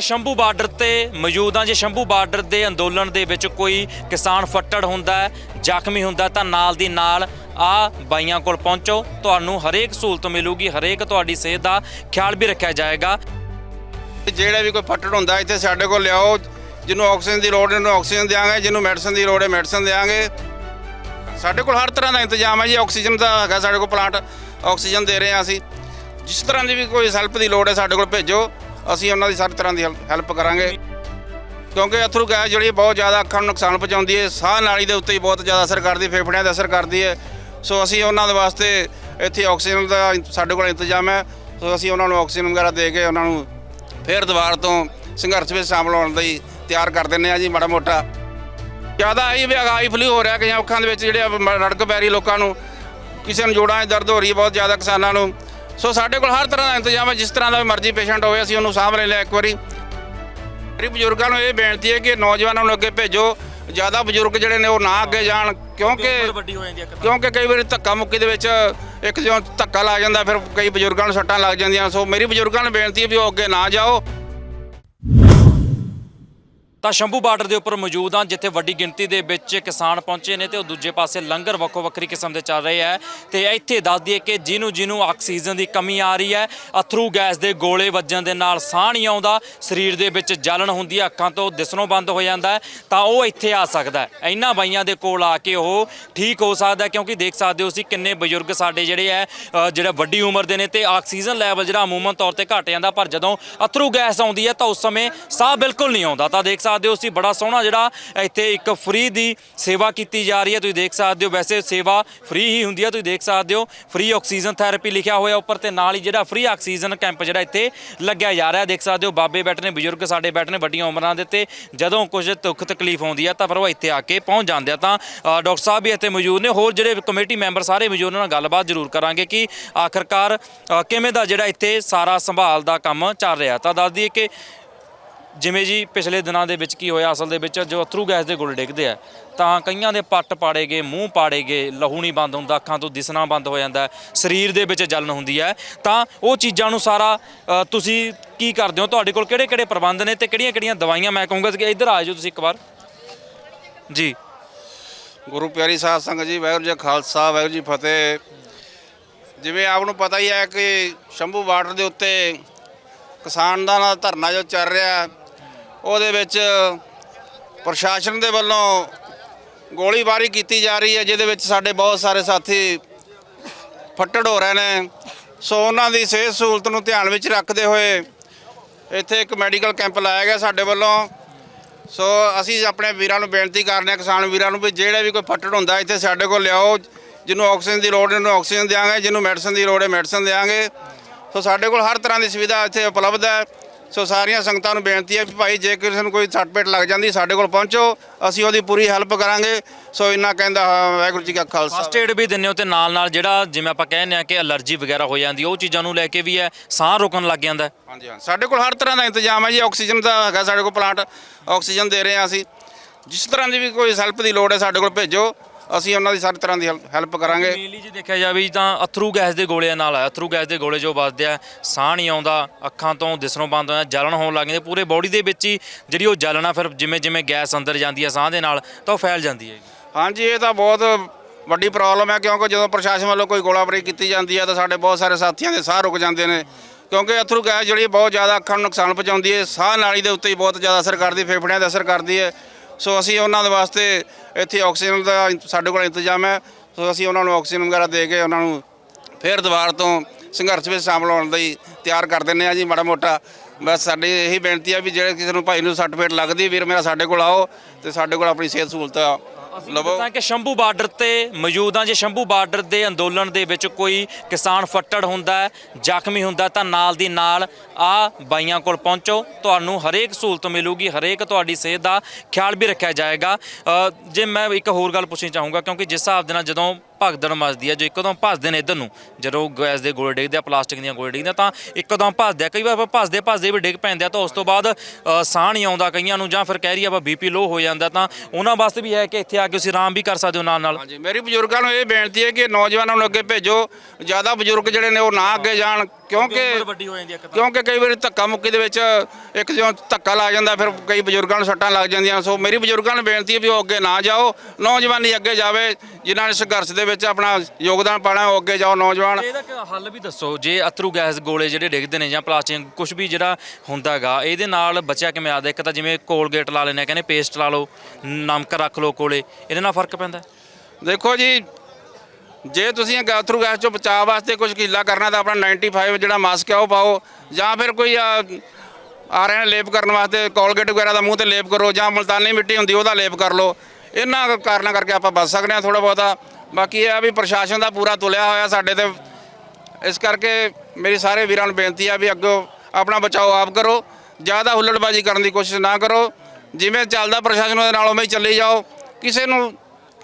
ਕਿ ਸ਼ੰਭੂ ਬਾਰਡਰ ਤੇ ਮੌਜੂਦ ਹਾਂ। ਜੇ ਸ਼ੰਭੂ ਬਾਰਡਰ ਦੇ ਅੰਦੋਲਨ ਦੇ ਵਿੱਚ ਕੋਈ ਕਿਸਾਨ ਫੱਟੜ ਹੁੰਦਾ ਹੈ, ਜ਼ਖਮੀ ਹੁੰਦਾ ਤਾਂ ਨਾਲ ਦੀ ਨਾਲ ਆ ਬਾਈਆਂ ਕੋਲ ਪਹੁੰਚੋ। ਤੁਹਾਨੂੰ ਹਰੇਕ ਸਹੂਲਤ ਮਿਲੂਗੀ, ਹਰੇਕ ਤੁਹਾਡੀ ਸਿਹਤ ਦਾ ਖਿਆਲ ਵੀ ਰੱਖਿਆ ਜਾਏਗਾ। ਜਿਹੜਾ ਵੀ ਕੋਈ ਫੱਟੜ ਹੁੰਦਾ, ਇੱਥੇ ਸਾਡੇ ਕੋਲ ਲਿਆਓ। ਜਿਹਨੂੰ ਆਕਸੀਜਨ ਦੀ ਲੋੜ ਹੈ, ਉਹਨੂੰ ਆਕਸੀਜਨ ਦਿਆਂਗੇ। ਜਿਹਨੂੰ ਮੈਡੀਸਨ ਦੀ ਲੋੜ ਹੈ, ਮੈਡੀਸਨ ਦਿਆਂਗੇ। ਸਾਡੇ ਕੋਲ ਹਰ ਤਰ੍ਹਾਂ ਦਾ ਇੰਤਜ਼ਾਮ ਹੈ ਜੀ। ਆਕਸੀਜਨ ਦਾ ਹੈਗਾ ਸਾਡੇ ਕੋਲ ਪਲਾਂਟ। ਆਕਸੀਜਨ ਦੇ ਰਹੇ ਹਾਂ ਅਸੀਂ। ਜਿਸ ਤਰ੍ਹਾਂ ਦੀ ਵੀ ਕੋਈ ਹੈਲਪ ਦੀ ਲੋੜ ਹੈ, ਸਾਡੇ ਕੋਲ ਭੇਜੋ। ਅਸੀਂ ਉਹਨਾਂ ਦੀ ਸਾਰੀ ਤਰ੍ਹਾਂ ਦੀ ਹੈਲਪ ਕਰਾਂਗੇ। ਕਿਉਂਕਿ ਅਥਰੂ ਗੈਸ ਜਿਹੜੀ ਬਹੁਤ ਜ਼ਿਆਦਾ ਅੱਖਾਂ ਨੂੰ ਨੁਕਸਾਨ ਪਹੁੰਚਾਉਂਦੀ ਹੈ। ਸਾਹ ਨਾਲੀ ਦੇ ਉੱਤੇ ਹੀ ਬਹੁਤ ਜ਼ਿਆਦਾ ਅਸਰ ਕਰਦੀ ਫੇਫੜਿਆਂ ਤੇ ਅਸਰ ਕਰਦੀ ਹੈ। ਸੋ ਅਸੀਂ ਉਹਨਾਂ ਦੇ ਵਾਸਤੇ ਇੱਥੇ ਆਕਸੀਜਨ ਦਾ ਸਾਡੇ ਕੋਲ ਇੰਤਜ਼ਾਮ ਹੈ। ਸੋ ਅਸੀਂ ਉਹਨਾਂ ਨੂੰ ਆਕਸੀਜਨ ਵਗੈਰਾ ਦੇ ਕੇ ਉਹਨਾਂ ਨੂੰ ਫਿਰ ਦੁਬਾਰਾ ਤੋਂ ਸੰਘਰਸ਼ ਵਿੱਚ ਸ਼ਾਮਲ ਹੋਣ ਲਈ ਤਿਆਰ ਕਰ ਦਿੰਦੇ ਆ ਜੀ, ਮਾੜਾ ਮੋਟਾ। ਜ਼ਿਆਦਾ ਇਹ ਵੀ ਆਈ ਫਲੂ ਹੋ ਰਿਹਾ ਕਿ ਅੱਖਾਂ ਦੇ ਵਿੱਚ ਜਿਹੜੇ ਮ- ਰੜਕ ਪੈ ਰਹੀ ਲੋਕਾਂ ਨੂੰ। ਕਿਸੇ ਨੂੰ ਜੋੜਾਂ 'ਚ ਦਰਦ ਹੋ ਰਹੀ ਹੈ, ਬਹੁਤ ਜ਼ਿਆਦਾ ਕਿਸਾਨਾਂ ਨੂੰ। ਸੋ ਸਾਡੇ ਕੋਲ ਹਰ ਤਰ੍ਹਾਂ ਦਾ ਇੰਤਜ਼ਾਮ ਹੈ ਜਿਸ ਤਰ੍ਹਾਂ ਦਾ ਵੀ ਮਰਜ਼ੀ ਪੇਸ਼ੈਂਟ ਹੋਵੇ ਅਸੀਂ ਉਹਨੂੰ ਲੈਂਦੇ ਹਾਂ ਇੱਕ ਵਾਰੀ। ਮੇਰੀ ਬਜ਼ੁਰਗਾਂ ਨੂੰ ਇਹ ਬੇਨਤੀ ਹੈ ਕਿ ਨੌਜਵਾਨਾਂ ਨੂੰ ਅੱਗੇ ਭੇਜੋ। ਜ਼ਿਆਦਾ ਬਜ਼ੁਰਗ ਜਿਹੜੇ ਨੇ ਉਹ ਨਾ ਅੱਗੇ ਜਾਣ ਕਿਉਂਕਿ ਕਿਉਂਕਿ ਕਈ ਵਾਰੀ ਧੱਕਾ ਮੁੱਕੀ ਦੇ ਵਿੱਚ ਇੱਕ ਜਿਉਂ ਧੱਕਾ ਲੱਗ ਜਾਂਦਾ ਫਿਰ ਕਈ ਬਜ਼ੁਰਗਾਂ ਨੂੰ ਸੱਟਾਂ ਲੱਗ ਜਾਂਦੀਆਂ। ਸੋ ਮੇਰੀ ਬਜ਼ੁਰਗਾਂ ਨੂੰ ਬੇਨਤੀ ਹੈ ਵੀ ਉਹ ਅੱਗੇ ਨਾ ਜਾਓ। ਤਾਂ ਸ਼ੰਭੂ ਬਾਰਡਰ ਦੇ ਉੱਪਰ ਮੌਜੂਦ ਹਾਂ, ਜਿੱਥੇ ਵੱਡੀ ਗਿਣਤੀ ਦੇ ਵਿੱਚ ਕਿਸਾਨ ਪਹੁੰਚੇ ਨੇ ਤੇ ਉਹ ਦੂਜੇ ਪਾਸੇ ਲੰਗਰ ਵੱਖੋ ਵੱਖਰੀ ਕਿਸਮ ਦੇ ਚੱਲ ਰਹੇ ਹੈ। ਤੇ ਇੱਥੇ ਦੱਸ ਦਈਏ ਕਿ ਜਿਹਨੂੰ ਜਿਹਨੂੰ ਆਕਸੀਜਨ ਦੀ ਕਮੀ ਆ ਰਹੀ ਹੈ, ਅਥਰੂ ਗੈਸ ਦੇ ਗੋਲੇ ਵੱਜਣ ਦੇ ਨਾਲ ਸਾਹ ਨਹੀਂ ਆਉਂਦਾ, ਸਰੀਰ ਦੇ ਵਿੱਚ ਜਲਣ ਹੁੰਦੀ ਹੈ, ਅੱਖਾਂ ਤੋਂ ਦਿਸਣੋਂ ਬੰਦ ਹੋ ਜਾਂਦਾ ਤਾਂ ਉਹ ਇੱਥੇ ਆ ਸਕਦਾ ਹੈ। ਇਹਨਾਂ ਬਾਈਆਂ ਦੇ ਕੋਲ ਆ ਕੇ ਉਹ ਠੀਕ ਹੋ ਸਕਦਾ ਕਿਉਂਕਿ ਦੇਖ ਸਕਦੇ ਹੋ ਤੁਸੀਂ ਕਿੰਨੇ ਬਜ਼ੁਰਗ ਸਾਡੇ ਜਿਹੜੇ ਹੈ ਜਿਹੜਾ ਵੱਡੀ ਉਮਰ ਦੇ ਨੇ ਤੇ ਆਕਸੀਜਨ ਲੈਵਲ ਜਿਹੜਾ ਅਮੂਮਨ ਤੌਰ ਤੇ ਘਟ ਜਾਂਦਾ, ਪਰ ਜਦੋਂ ਅਥਰੂ ਗੈਸ ਆਉਂਦੀ ਹੈ ਤਾਂ ਉਸ ਸਮੇਂ ਸਾਹ ਬਿਲਕੁਲ ਨਹੀਂ ਆਉਂਦਾ। ਤਾਂ ਦੇਖ ਸਕਦੇ ਹੋ। ਤੁਸੀਂ ਬੜਾ ਸੋਹਣਾ ਜਿਹੜਾ ਇੱਥੇ ਇੱਕ ਫ੍ਰੀ ਦੀ ਸੇਵਾ ਕੀਤੀ ਜਾ ਰਹੀ ਹੈ। ਤੁਸੀਂ ਦੇਖ ਸਕਦੇ ਹੋ। ਵੈਸੇ ਸੇਵਾ ਫ੍ਰੀ ਹੀ ਹੁੰਦੀ ਹੈ। ਤੁਸੀਂ ਦੇਖ ਸਕਦੇ ਹੋ। ਫ੍ਰੀ ਆਕਸੀਜਨ ਥੈਰੇਪੀ ਲਿਖਿਆ ਹੋਇਆ ਉੱਪਰ ਤੇ ਨਾਲ ਹੀ ਜਿਹੜਾ ਫ੍ਰੀ ਆਕਸੀਜਨ ਕੈਂਪ ਜਿਹੜਾ ਇੱਥੇ ਲੱਗਿਆ ਜਾ ਰਿਹਾ। ਦੇਖ ਸਕਦੇ ਹੋ। ਬਾਬੇ ਬੈਠੇ ਨੇ, ਬਜ਼ੁਰਗ ਸਾਡੇ ਬੈਠੇ ਨੇ, ਵੱਡੀਆਂ ਉਮਰਾਂ ਦੇ ਤੇ ਜਦੋਂ ਕੁਝ ਦੁੱਖ ਤਕਲੀਫ ਆਉਂਦੀ ਹੈ ਤਾਂ ਫਿਰ ਉਹ ਇੱਥੇ ਆ ਕੇ ਪਹੁੰਚ ਜਾਂਦੇ ਆ। ਤਾਂ ਡਾਕਟਰ ਸਾਹਿਬ ਵੀ ਇੱਥੇ ਮੌਜੂਦ ਨੇ। ਹੋਰ ਜਿਹੜੇ ਕਮੇਟੀ ਮੈਂਬਰ ਸਾਰੇ ਮੌਜੂਦ ਉਹਨਾਂ ਨਾਲ ਗੱਲਬਾਤ ਜ਼ਰੂਰ ਕਰਾਂਗੇ ਕਿ ਆਖਰਕਾਰ ਕਿਵੇਂ ਦਾ ਜਿਹੜਾ ਇੱਥੇ ਸਾਰਾ ਸੰਭਾਲ ਦਾ ਕੰਮ ਚੱਲ ਰਿਹਾ। ਤਾਂ ਦੱਸ ਦਈਏ ਕਿ ਜਿਵੇਂ ਜੀ ਪਿਛਲੇ ਦਿਨਾਂ ਦੇ ਵਿੱਚ ਕੀ ਹੋਇਆ, ਅਸਲ ਦੇ ਵਿੱਚ ਜੋ ਅਥਰੂ ਗੈਸ ਦੇ ਗੁਲ ਡਿੱਗਦੇ ਆ, ਤਾਂ ਕਈਆਂ ਦੇ ਪੱਟ ਪਾੜੇ ਗਏ, ਮੂੰਹ ਪਾੜੇ ਗਏ, ਲਹੂ ਨਹੀਂ ਬੰਦ ਹੁੰਦਾ, ਅੱਖਾਂ ਤੋਂ ਦਿਸਣਾ ਬੰਦ ਹੋ ਜਾਂਦਾ, ਸਰੀਰ ਦੇ ਵਿੱਚ ਜਲਨ ਹੁੰਦੀ ਹੈ। ਤਾਂ ਉਹ ਚੀਜ਼ਾਂ ਨੂੰ ਸਾਰਾ ਤੁਸੀਂ ਕੀ ਕਰਦੇ ਹੋ? ਤੁਹਾਡੇ ਕੋਲ ਕਿਹੜੇ ਕਿਹੜੇ ਪ੍ਰਬੰਧ ਨੇ ਤੇ ਕਿਹੜੀਆਂ ਕਿਹੜੀਆਂ ਦਵਾਈਆਂ? ਮੈਂ ਕਹੂੰਗਾ ਕਿ ਇੱਧਰ ਆ ਜਾਓ ਤੁਸੀਂ ਇੱਕ ਵਾਰ। ਜੀ। ਗੁਰੂ ਪਿਆਰੀ ਸਾਧ ਸੰਗਤ ਜੀ, ਵਾਹਿਗੁਰੂ ਜੀ ਖਾਲਸਾ, ਵਾਹਿਗੁਰੂ ਜੀ ਫਤਿਹ। ਜਿਵੇਂ ਆਪ ਨੂੰ ਪਤਾ ਹੀ ਹੈ ਕਿ ਸ਼ੰਭੂ ਬਾਰਡਰ ਦੇ ਉੱਤੇ ਕਿਸਾਨ ਦਾ ਧਰਨਾ ਜੋ ਚੱਲ ਰਿਹਾ ਉਹਦੇ ਵਿੱਚ ਪ੍ਰਸ਼ਾਸਨ ਦੇ ਵੱਲੋਂ ਗੋਲੀਬਾਰੀ ਕੀਤੀ ਜਾ ਰਹੀ ਹੈ, ਜਿਹਦੇ ਵਿੱਚ ਸਾਡੇ ਬਹੁਤ ਸਾਰੇ ਸਾਥੀ ਫੱਟੜ ਹੋ ਰਹੇ ਨੇ। ਸੋ ਉਹਨਾਂ ਦੀ ਸਿਹਤ ਸਹੂਲਤ ਨੂੰ ਧਿਆਨ ਵਿੱਚ ਰੱਖਦੇ ਹੋਏ ਇੱਥੇ ਇੱਕ ਮੈਡੀਕਲ ਕੈਂਪ ਲਾਇਆ ਗਿਆ ਸਾਡੇ ਵੱਲੋਂ। ਸੋ ਅਸੀਂ ਆਪਣੇ ਵੀਰਾਂ ਨੂੰ ਬੇਨਤੀ ਕਰਦੇ ਹਾਂ ਕਿਸਾਨ ਵੀਰਾਂ ਨੂੰ ਵੀ ਜਿਹੜਾ ਵੀ ਕੋਈ ਫੱਟੜ ਹੁੰਦਾ, ਇੱਥੇ ਸਾਡੇ ਕੋਲ ਲਿਆਓ। ਜਿਹਨੂੰ ਆਕਸੀਜਨ ਦੀ ਲੋੜ ਹੈ, ਉਹਨੂੰ ਆਕਸੀਜਨ ਦਿਆਂਗੇ। ਜਿਹਨੂੰ ਮੈਡੀਸਨ ਦੀ ਲੋੜ ਹੈ, ਮੈਡੀਸਨ ਦਿਆਂਗੇ। ਸੋ ਸਾਡੇ ਕੋਲ ਹਰ ਤਰ੍ਹਾਂ ਦੀ ਸੁਵਿਧਾ ਇੱਥੇ ਉਪਲਬਧ ਹੈ। ਸੋ ਸਾਰੀਆਂ ਸੰਗਤਾਂ ਨੂੰ ਬੇਨਤੀ ਹੈ ਵੀ ਭਾਈ ਜੇ ਕਿਸੇ ਨੂੰ ਕੋਈ ਸੱਟ ਪੇਟ ਲੱਗ ਜਾਂਦੀ ਸਾਡੇ ਕੋਲ ਪਹੁੰਚੋ ਅਸੀਂ ਉਹਦੀ ਪੂਰੀ ਹੈਲਪ ਕਰਾਂਗੇ। ਸੋ ਇੰਨਾ ਕਹਿੰਦਾ ਹਾਂ, ਵਾਹਿਗੁਰੂ ਜੀ ਕਾ ਖਾਲਸਾ। ਫਸਟ ਏਡ ਵੀ ਦਿੰਦੇ ਹੋ ਤੇ ਨਾਲ ਨਾਲ ਜਿਹੜਾ ਜਿਵੇਂ ਆਪਾਂ ਕਹਿੰਦੇ ਆ ਕਿ ਅਲਰਜੀ ਵਗੈਰਾ ਹੋ ਜਾਂਦੀ ਹੈ, ਉਹ ਚੀਜ਼ਾਂ ਨੂੰ ਲੈ ਕੇ ਵੀ ਹੈ ਸਾਹ ਰੁਕਣ ਲੱਗ ਜਾਂਦਾ ਹੈ। ਹਾਂਜੀ ਹਾਂ ਸਾਡੇ ਕੋਲ ਹਰ ਤਰ੍ਹਾਂ ਦਾ ਇੰਤਜ਼ਾਮ ਹੈ ਜੀ ਆਕਸੀਜਨ ਦਾ ਹੈਗਾ ਸਾਡੇ ਕੋਲ ਪਲਾਂਟ ਆਕਸੀਜਨ ਦੇ ਰਹੇ ਹਾਂ ਅਸੀਂ। ਜਿਸ ਤਰ੍ਹਾਂ ਦੀ ਵੀ ਕੋਈ ਹੈਲਪ ਦੀ ਲੋੜ ਹੈ ਸਾਡੇ ਕੋਲ ਭੇਜੋ। ਅਸੀਂ ਉਹਨਾਂ ਦੀ ਸਾਰੀ ਤਰ੍ਹਾਂ ਦੀ ਹੈਲਪ ਕਰਾਂਗੇ। ਮੇਨਲੀ ਜੇ ਦੇਖਿਆ ਜਾਵੇ ਤਾਂ ਅਥਰੂ ਗੈਸ ਦੇ ਗੋਲੇ ਨਾਲ ਹੈ ਅਥਰੂ ਗੈਸ ਦੇ ਗੋਲੇ ਜੋ ਵੱਜਦੇ ਆ ਸਾਹ ਨਹੀਂ ਆਉਂਦਾ ਅੱਖਾਂ ਤੋਂ ਦਿਸਣੋਂ ਬੰਦ ਹੋ ਜਾਂਦਾ ਜਲਨ ਹੋਣ ਲੱਗ ਜਾਂਦੀ ਪੂਰੇ ਬਾਡੀ ਦੇ ਵਿੱਚ ਹੀ ਜਿਹੜੀ ਉਹ ਜਲਨ ਆ ਫਿਰ ਜਿਵੇਂ ਜਿਵੇਂ ਗੈਸ ਅੰਦਰ ਜਾਂਦੀ ਹੈ ਸਾਹ ਦੇ ਨਾਲ ਤਾਂ ਉਹ ਫੈਲ ਜਾਂਦੀ ਹੈ ਹਾਂਜੀ ਇਹ ਤਾਂ ਬਹੁਤ ਵੱਡੀ ਪ੍ਰੋਬਲਮ ਹੈ ਕਿਉਂਕਿ ਜਦੋਂ ਪ੍ਰਸ਼ਾਸਨ ਵੱਲੋਂ ਕੋਈ ਗੋਲਾਬਾਰੀ ਕੀਤੀ ਜਾਂਦੀ ਹੈ ਤਾਂ ਸਾਡੇ ਬਹੁਤ ਸਾਰੇ ਸਾਥੀਆਂ ਦੇ ਸਾਹ ਰੁਕ ਜਾਂਦੇ ਨੇ। ਕਿਉਂਕਿ ਅਥਰੂ ਗੈਸ ਜਿਹੜੀ ਬਹੁਤ ਜ਼ਿਆਦਾ ਅੱਖਾਂ ਨੂੰ ਨੁਕਸਾਨ ਪਹੁੰਚਾਉਂਦੀ ਹੈ ਸਾਹ ਨਾਲੀ ਦੇ ਉੱਤੇ ਹੀ ਬਹੁਤ ਜ਼ਿਆਦਾ ਅਸਰ ਕਰਦੀ ਫੇਫੜਿਆਂ ਤੇ ਅਸਰ ਕਰਦੀ ਹੈ। ਸੋ ਅਸੀਂ ਉਹਨਾਂ ਦੇ ਵਾਸਤੇ ਇੱਥੇ ਆਕਸੀਜਨ ਦਾ ਸਾਡੇ ਕੋਲ ਇੰਤਜ਼ਾਮ ਹੈ। ਸੋ ਅਸੀਂ ਉਹਨਾਂ ਨੂੰ ਆਕਸੀਜਨ ਵਗੈਰਾ ਦੇ ਕੇ ਉਹਨਾਂ ਨੂੰ ਫਿਰ ਦੁਬਾਰਾ ਤੋਂ ਸੰਘਰਸ਼ ਵਿੱਚ ਸ਼ਾਮਲ ਹੋਣ ਲਈ ਤਿਆਰ ਕਰ ਦਿੰਦੇ ਆ ਜੀ ਮਾੜਾ ਮੋਟਾ। ਬਸ ਸਾਡੀ ਇਹੀ ਬੇਨਤੀ ਆ ਵੀ ਜਿਹੜੇ ਕਿਸੇ ਨੂੰ ਭਾਈ ਨੂੰ ਸਰਟੀਫਿਕੇਟ ਲੱਗਦੀ, ਵੀਰ ਮੇਰਾ ਸਾਡੇ ਕੋਲ ਆਓ ਤੇ ਸਾਡੇ ਕੋਲ ਆਪਣੀ ਸਿਹਤ ਸਹੂਲਤਾਂ ਲਵੋ ਤਾਂ ਕਿ ਸ਼ੰਭੂ ਬਾਰਡਰ ਤੇ ਮੌਜੂਦ ਹਾਂ। ਜੇ ਸ਼ੰਭੂ ਬਾਰਡਰ ਦੇ ਅੰਦੋਲਨ ਦੇ ਵਿੱਚ ਕੋਈ ਕਿਸਾਨ ਫੱਟੜ ਹੁੰਦਾ ਹੈ ਜ਼ਖਮੀ ਹੁੰਦਾ ਹੈ ਤਾਂ ਨਾਲ ਦੀ ਨਾਲ ਆ ਬਾਈਆਂ ਕੋਲ ਪਹੁੰਚੋ। ਤੁਹਾਨੂੰ ਹਰੇਕ ਸਹੂਲਤ ਮਿਲੂਗੀ ਹਰੇਕ ਤੁਹਾਡੀ ਸਿਹਤ ਦਾ ਖਿਆਲ ਵੀ ਰੱਖਿਆ ਜਾਏਗਾ। ਅ, ਜੇ ਮੈਂ ਇੱਕ ਹੋਰ ਗੱਲ ਪੁੱਛਣੀ ਚਾਹੂੰਗਾ ਕਿਉਂਕਿ ਜਿਸ ਹਿਸਾਬ ਦੇ ਨਾਲ ਜਦੋਂ ਭਗਦੜ ਮਚਦੀ ਹੈ ਜੋ ਇੱਕਦਮ ਭੱਜਦੇ ਨੇ ਇੱਧਰ ਨੂੰ ਜਦੋਂ ਗੈਸ ਦੇ ਗੋਲੇ ਡਿੱਗਦੇ ਆ ਪਲਾਸਟਿਕ ਦੀਆਂ ਗੋਲੇ ਡਿੱਗਦੇ ਆ ਤਾਂ ਇੱਕਦਮ ਭੱਜਦੇ ਆ। ਕਈ ਵਾਰ ਆਪਾਂ ਭੱਜਦੇ ਭੱਜਦੇ ਵੀ ਡਿੱਗ ਪੈਂਦੇ ਆ ਤਾਂ ਉਸ ਤੋਂ ਬਾਅਦ ਅ, ਸਾਹ ਨਹੀਂ ਆਉਂਦਾ ਕਈਆਂ ਨੂੰ ਜਾਂ ਫਿਰ ਕਹਿ ਰਹੀ ਆਪਾਂ ਬੀਪੀ ਲੋ ਹੋ ਜਾਂਦਾ ਤਾਂ ਉਹਨਾਂ ਵਾਸਤੇ ਵੀ ਹੈ ਕਿ ਇੱਥੇ ਆ ਕੇ ਤੁਸੀਂ ਆਰਾਮ ਵੀ ਕਰ ਸਕਦੇ ਹੋ ਨਾਲ ਨਾਲ। ਹਾਂਜੀ ਮੇਰੀ ਬਜ਼ੁਰਗਾਂ ਨੂੰ ਇਹ ਬੇਨਤੀ ਹੈ ਕਿ ਨੌਜਵਾਨਾਂ ਨੂੰ ਅੱਗੇ ਭੇਜੋ ਜ਼ਿਆਦਾ ਬਜ਼ੁਰਗ ਜਿਹੜੇ ਨੇ ਉਹ ਨਾ ਅੱਗੇ ਜਾਣ ਕਿਉਂਕਿ ਉਮਰ ਵੱਡੀ ਹੋ ਜਾਂਦੀ ਹੈ ਇੱਕ ਤਾਂ। ਕਿਉਂਕਿ ਕਈ ਵਾਰੀ ਧੱਕਾ ਮੁੱਕੀ ਦੇ ਵਿੱਚ ਇੱਕ ਜਿਉਂ ਧੱਕਾ ਲੱਗ ਜਾਂਦਾ ਫਿਰ ਕਈ ਬਜ਼ੁਰਗਾਂ ਨੂੰ ਸੱਟਾਂ ਲੱਗ ਜਾਂਦੀਆਂ। ਸੋ ਮੇਰੀ ਬਜ਼ੁਰਗਾਂ ਨੂੰ ਬੇਨਤੀ ਹੈ ਵੀ ਉਹ ਅੱਗੇ ਨਾ ਜਾਓ। ਨੌਜਵਾਨੀ ਅੱਗੇ ਜਾਵੇ ਜਿਨ੍ਹਾਂ ਨੇ ਸੰਘਰਸ਼ ਦੇ ਵਿੱਚ ਆਪਣਾ ਯੋਗਦਾਨ ਪਾਣਾ ਉਹ ਅੱਗੇ ਜਾਓ ਨੌਜਵਾਨ। ਇਹਦਾ ਇੱਕ ਹੱਲ ਵੀ ਦੱਸੋ ਜੇ ਅਥਰੂ ਗੈਸ ਗੋਲੇ ਜਿਹੜੇ ਡਿੱਗਦੇ ਨੇ ਜਾਂ ਪਲਾਸਟਿਕ ਕੁਝ ਵੀ ਜਿਹੜਾ ਹੁੰਦਾਗਾ ਇਹਦੇ ਨਾਲ ਬਚਿਆ ਕਿਵੇਂ ਆਦਾ ਇੱਕ ਤਾਂ ਜਿਵੇਂ ਕੋਲਗੇਟ ਲਾ ਲੈਣੇ ਕਹਿੰਦੇ ਪੇਸਟ ਲਾ ਲਓ ਨਮਕ ਰੱਖ ਲਓ ਕੋਲੇ ਇਹਦੇ ਨਾਲ ਫ਼ਰਕ ਪੈਂਦਾ? ਦੇਖੋ ਜੀ ਜੇ ਤੁਸੀਂ ਗਾਥਰੂ ਗੈਸ 'ਚੋਂ ਬਚਾਅ ਵਾਸਤੇ ਕੁਝ ਕੀਲਾ ਕਰਨਾ ਤਾਂ ਆਪਣਾ 95 ਜਿਹੜਾ ਮਾਸਕ ਹੈ ਉਹ ਪਾਓ, ਜਾਂ ਫਿਰ ਕੋਈ ਆ ਰਹੇ ਨੇ ਲੇਪ ਕਰਨ ਵਾਸਤੇ ਕੋਲਗੇਟ ਵਗੈਰਾ ਦਾ ਮੂੰਹ ਤੇ ਲੇਪ ਕਰੋ, ਜਾਂ ਮਲਤਾਨੀ ਮਿੱਟੀ ਹੁੰਦੀ ਉਹਦਾ ਲੇਪ ਕਰ ਲਓ। ਇਹਨਾਂ ਕਾਰਨਾਂ ਕਰਕੇ ਆਪਾਂ ਬਚ ਸਕਦੇ ਹਾਂ ਥੋੜਾ ਬਹੁਤਾ। ਬਾਕੀ ਇਹ ਆ ਵੀ ਪ੍ਰਸ਼ਾਸਨ ਦਾ ਪੂਰਾ ਤੁਲਿਆ ਹੋਇਆ ਸਾਡੇ ਤੇ। ਇਸ ਕਰਕੇ ਮੇਰੀ ਸਾਰੇ ਵੀਰਾਂ ਨੂੰ ਬੇਨਤੀ ਆ ਵੀ ਅੱਗੋਂ ਆਪਣਾ ਬਚਾਓ ਆਪ ਕਰੋ। ਜ਼ਿਆਦਾ ਹੁੱਲੜਬਾਜ਼ੀ ਕਰਨ ਦੀ ਕੋਸ਼ਿਸ਼ ਨਾ ਕਰੋ। ਜਿਵੇਂ ਚੱਲਦਾ ਪ੍ਰਸ਼ਾਸਨ ਉਹਦੇ ਨਾਲ ਉਵੇਂ ਹੀ ਚੱਲੀ ਜਾਓ। ਕਿਸੇ ਨੂੰ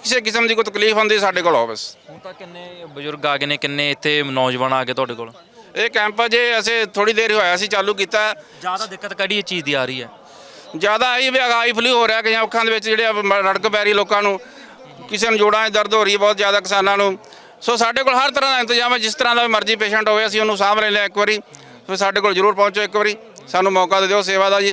ਕਿਸੇ ਕਿਸਮ ਦੀ ਕੋਈ ਤਕਲੀਫ ਹੁੰਦੀ ਸਾਡੇ ਕੋਲ ਆਓ ਬਸ। ਹੁਣ ਤਾਂ ਕਿੰਨੇ ਬਜ਼ੁਰਗ ਆ ਗਏ ਨੇ ਕਿੰਨੇ ਇੱਥੇ ਨੌਜਵਾਨ ਆ ਗਏ ਤੁਹਾਡੇ ਕੋਲ? ਇਹ ਕੈਂਪ ਜੇ ਅਸੀਂ ਥੋੜੀ ਦੇਰ ਹੋਇਆ ਸੀ ਚਾਲੂ ਕੀਤਾ। ਜ਼ਿਆਦਾ ਦਿੱਕਤ ਕਿਹੜੀ ਚੀਜ਼ ਦੀ ਆ ਰਹੀ ਹੈ? ਜ਼ਿਆਦਾ ਇਹ ਵੀ ਆਈ ਫਲੂ ਹੋ ਰਿਹਾ ਕਿ ਅੱਖਾਂ ਦੇ ਵਿੱਚ ਜਿਹੜੇ ਰੜਕ ਪੈ ਰਹੀ ਲੋਕਾਂ ਨੂੰ। ਕਿਸੇ ਨੂੰ ਜੋੜਾਂ 'ਚ ਦਰਦ ਹੋ ਰਹੀ ਹੈ ਬਹੁਤ ਜ਼ਿਆਦਾ ਕਿਸਾਨਾਂ ਨੂੰ। ਸੋ ਸਾਡੇ ਕੋਲ ਹਰ ਤਰ੍ਹਾਂ ਦਾ ਇੰਤਜ਼ਾਮ ਹੈ ਜਿਸ ਤਰ੍ਹਾਂ ਦਾ ਵੀ ਮਰਜ਼ੀ ਪੇਸ਼ੈਂਟ ਹੋਵੇ ਅਸੀਂ ਉਹਨੂੰ ਲੈਂਦੇ ਹਾਂ ਇੱਕ ਵਾਰੀ ਫਿਰ ਸਾਡੇ ਕੋਲ ਜ਼ਰੂਰ ਪਹੁੰਚੋ ਇੱਕ ਵਾਰੀ। ਸਾਨੂੰ ਮੌਕਾ ਦੇ ਦਿਓ ਸੇਵਾ ਦਾ ਜੀ।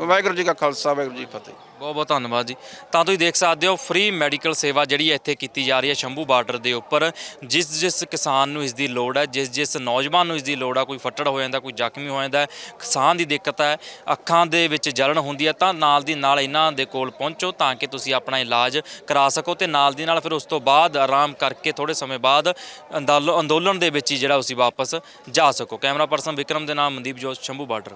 ਵਾਹਿਗੁਰੂ ਜੀ ਕਾ ਖਾਲਸਾ ਵਾਹਿਗੁਰੂ ਜੀ ਫਤਿਹ। ਬਹੁਤ ਬਹੁਤ ਧੰਨਵਾਦ ਜੀ। ਤਾਂ ਤੁਸੀਂ ਦੇਖ ਸਕਦੇ ਹੋ ਫ੍ਰੀ ਮੈਡੀਕਲ ਸੇਵਾ ਜਿਹੜੀ ਹੈ ਇੱਥੇ ਕੀਤੀ ਜਾ ਰਹੀ ਹੈ ਸ਼ੰਭੂ ਬਾਰਡਰ ਦੇ ਉੱਪਰ। ਜਿਸ ਜਿਸ ਕਿਸਾਨ ਨੂੰ ਇਸ ਦੀ ਲੋੜ ਹੈ ਜਿਸ ਜਿਸ ਨੌਜਵਾਨ ਨੂੰ ਇਸ ਦੀ ਲੋੜ ਹੈ ਕੋਈ ਫੱਟੜ ਹੋ ਜਾਂਦਾ ਕੋਈ ਜ਼ਖਮੀ ਹੋ ਜਾਂਦਾ ਹੈ, ਸਾਹ ਦੀ ਦਿੱਕਤ ਹੈ ਅੱਖਾਂ ਦੇ ਵਿੱਚ ਜਲਣ ਹੁੰਦੀ ਹੈ ਤਾਂ ਨਾਲ ਦੀ ਨਾਲ ਇਹਨਾਂ ਦੇ ਕੋਲ ਪਹੁੰਚੋ ਤਾਂ ਕਿ ਤੁਸੀਂ ਆਪਣਾ ਇਲਾਜ ਕਰਾ ਸਕੋ ਤੇ ਨਾਲ ਦੀ ਨਾਲ ਫਿਰ ਉਸ ਤੋਂ ਬਾਅਦ ਆਰਾਮ ਕਰਕੇ ਥੋੜੇ ਸਮੇਂ ਬਾਅਦ ਅੰਦੋਲ- ਅੰਦੋਲਨ ਦੇ ਵਿੱਚ ਹੀ ਜਿਹੜਾ ਤੁਸੀਂ ਵਾਪਸ ਜਾ ਸਕੋ। ਕੈਮਰਾ ਪਰਸਨ ਵਿਕਰਮ ਦੇ ਨਾਮ ਮਨਦੀਪ ਜੋਤ ਸ਼ੰਭੂ ਬਾਰਡਰ।